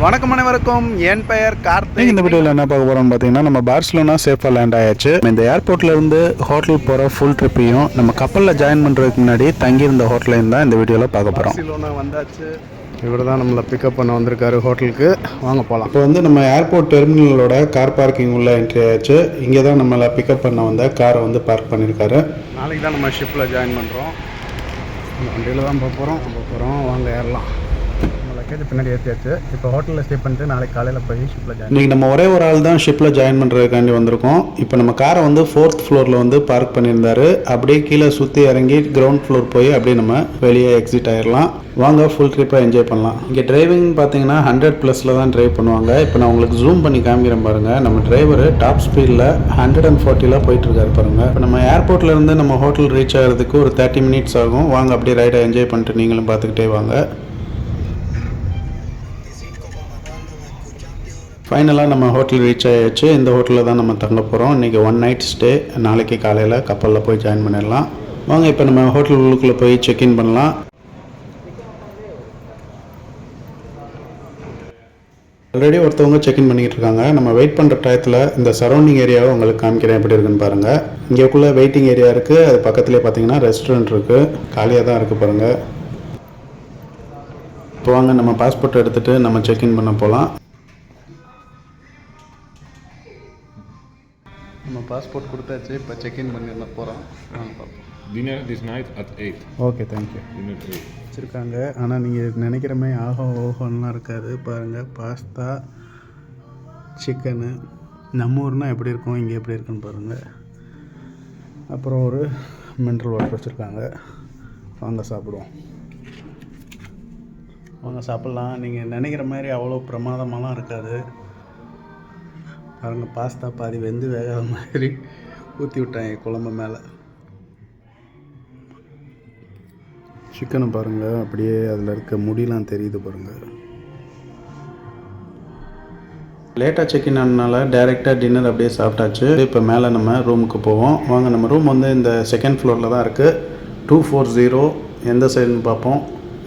வணக்கம் அனைவருக்கும். என் பெயர் கார்த்திக். இந்த வீடியோவில் என்ன பார்க்க போகிறோம்னு பார்த்தீங்கன்னா நம்ம பார்சலோனா சேஃபாக லேண்ட் ஆயாச்சு. இந்த ஏர்போர்ட்ல இருந்து ஹோட்டல் போகிற ஃபுல் ட்ரிப்பையும் நம்ம கப்பலில் ஜாயின் பண்ணுறதுக்கு முன்னாடி தங்கியிருந்த ஹோட்டலையும் தான் இந்த வீடியோவில் பார்க்க போகிறோம் பார்சிலோனா வந்தாச்சு. இவர் தான் நம்மளை பிக்கப் பண்ண வந்திருக்காரு ஹோட்டலுக்கு வாங்க போகலாம் இப்போ வந்து நம்ம ஏர்போர்ட் டெர்மினலோட கார் பார்க்கிங் உள்ள என்ட்ரி ஆயாச்சு. இங்கே தான் நம்மளை பிக்கப் பண்ண வந்த காரை வந்து பார்க் பண்ணியிருக்காரு நாளைக்கு தான் நம்ம ஷிப்பில் ஜாயின் பண்ணுறோம் வண்டியில் தான் போக போகிறோம் போக போகிறோம் வாங்க ஏறலாம். பேக்கேஜ் பின்னாடி ஏற்றியாச்சு இப்போ ஹோட்டலில் ஸ்டே பண்ணிட்டு நாளைக்கு காலையில் போய் ஷிப்பில் ஜாயின் இன்றைக்கி நம்ம ஒரே ஒரு ஆள் தான் ஷிப்பில் ஜாயின் பண்ணுறதுக்காண்டி வந்திருக்கோம். இப்போ நம்ம காரை வந்து ஃபோர்த் ஃப்ளோரில் வந்து பார்க் பண்ணியிருந்தாரு. அப்படியே கீழே சுற்றி இறங்கி கிரவுண்ட் ஃப்ளோர் போய் அப்படியே நம்ம வெளியே எக்ஸிட் ஆயிடலாம் வாங்க ஃபுல் ட்ரிப்பாக என்ஜாய் பண்ணலாம். இங்கே டிரைவிங் பார்த்தீங்கன்னா ஹண்ட்ரட் ப்ளஸில் தான் ட்ரைவ் பண்ணுவாங்க. இப்போ நான் உங்களுக்கு ஜூம் பண்ணி காமிக்கிறேன் பாருங்கள் நம்ம டிரைவர் டாப் ஸ்பீடில் ஹண்ட்ரட் அண்ட் ஃபார்ட்டியில் போயிட்டுருக்காரு பாருங்கள் இப்போ நம்ம ஏர்போர்ட்லேருந்து நம்ம ஹோட்டல் ரீச் ஆகிறதுக்கு ஒரு தேர்ட்டி மினிட்ஸ் ஆகும். வாங்க அப்படியே ரைடை என்ஜாய் பண்ணிட்டு நீங்களும் பார்த்துக்கிட்டே வாங்க. ஃபைனலாக நம்ம ஹோட்டல் ரீச் ஆயாச்சு. இந்த ஹோட்டலில் தான் நம்ம தங்க போகிறோம் இன்றைக்கி ஒன் நைட் ஸ்டே நாளைக்கு காலையில் கப்பலில் போய் ஜாயின் பண்ணிடலாம். வாங்க இப்போ நம்ம ஹோட்டல் உள்ளுக்குள்ளே போய் செக்இன் பண்ணலாம். ஆல்ரெடி ஒருத்தவங்க செக்இன் பண்ணிக்கிட்டு இருக்காங்க. நம்ம வெயிட் பண்ணுற டயத்தில் இந்த சரௌண்டிங் ஏரியாவை உங்களுக்கு காமிக்கிறேன். எப்படி இருக்குன்னு பாருங்கள் இங்கேக்குள்ளே வெயிட்டிங் ஏரியா இருக்குது அது பக்கத்துலேயே பார்த்தீங்கன்னா ரெஸ்டாரண்ட் இருக்குது காலியாக தான் இருக்குது பாருங்கள் இப்போ வாங்க நம்ம பாஸ்போர்ட் எடுத்துகிட்டு நம்ம செக்இன் பண்ண போகலாம் நம்ம பாஸ்போர்ட் கொடுத்தாச்சு இப்போ செக்இன் பண்ணி போகிறோம் Dinner this night at 8. Okay thank you Dinner 8. வச்சுருக்காங்க. ஆனால் நீங்கள் நினைக்கிற மாதிரி ஆஹோ ஓஹோன்லாம் இருக்காது. பாருங்கள் பாஸ்தா சிக்கனு நம்ம ஊர்னால் எப்படி இருக்கும் இங்கே எப்படி இருக்குன்னு பாருங்கள் அப்புறம் ஒரு மினரல் வாட்டர் வச்சுருக்காங்க. வாங்க சாப்பிடுவோம். வாங்க சாப்பிட்லாம். நீங்கள் நினைக்கிற மாதிரி அவ்வளோ பிரமாதமாலாம் இருக்காது. பாருங்கள் பாஸ்தா பாதி வெந்து வேகாத மாதிரி ஊற்றி விட்டாங்க குழம்பு மேலே. சிக்கனை பாருங்கள் அப்படியே அதில் இருக்க முடியெலாம் தெரியுது பாருங்கள் லேட்டாக செக்இன் ஆனனால டேரெக்டாக டின்னர் அப்படியே சாப்பிட்டாச்சு. இப்போ மேலே நம்ம ரூமுக்கு போவோம். வாங்க நம்ம ரூம் வந்து இந்த செகண்ட் ஃப்ளோரில் தான் இருக்குது டூ ஃபோர் ஜீரோ எந்த சைடுன்னு பார்ப்போம்.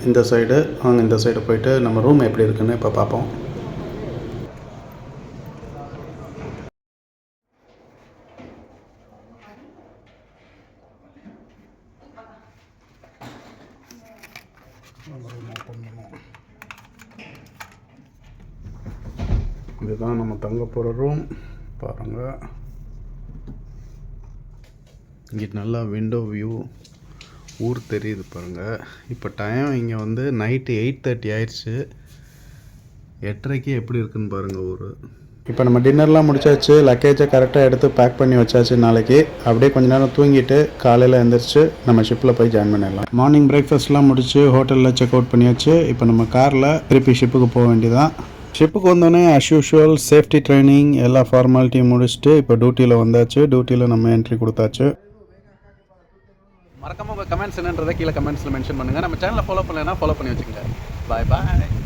இந்த சைடு வாங்க இந்த சைடு போயிட்டு நம்ம ரூம் எப்படி இருக்குன்னு இப்போ பார்ப்போம். இதுதான் நம்ம தங்க போகிற ரூம் பாருங்கள் இங்கே நல்லா விண்டோ வியூ ஊர் தெரியுது பாருங்கள் இப்போ டைம் இங்கே வந்து நைட்டு எயிட் தேர்ட்டி ஆயிடுச்சு. எட்டரைக்கு எப்படி இருக்குன்னு பாருங்கள் ஊர். இப்போ நம்ம டின்னர்லாம் முடிச்சாச்சு லக்கேஜை கரெக்டாக எடுத்து பேக் பண்ணி வச்சாச்சு நாளைக்கு. அப்படியே கொஞ்ச நேரம் தூங்கிட்டு காலையில் எழுந்திரிச்சு நம்ம ஷிப்பில் போய் ஜாயின் பண்ணிடலாம். மார்னிங் பிரேக்ஃபாஸ்ட்லாம் முடிச்சு ஹோட்டலில் செக் அவுட் பண்ணியாச்சு. இப்போ நம்ம காரில் திருப்பி ஷிப்புக்கு போக வேண்டியதான் ஷிப்புக்கு வந்தோடனே அஸ் யூஷுவல் சேஃப்டி ட்ரைனிங் எல்லா ஃபார்மாலிட்டியும் முடிச்சுட்டு இப்போ டியூட்டியில் வந்தாச்சு. டியூட்டியில் நம்ம என்ட்ரி கொடுத்தாச்சு. மறக்காம உங்கள் கமெண்ட்ஸ் என்னன்றதை கீழே கமெண்ட்ஸில் மென்ஷன் பண்ணுங்கள் நம்ம சேனலை ஃபாலோ பண்ணலைன்னா ஃபாலோ பண்ணி வச்சுக்கோங்க. பாய் பாய்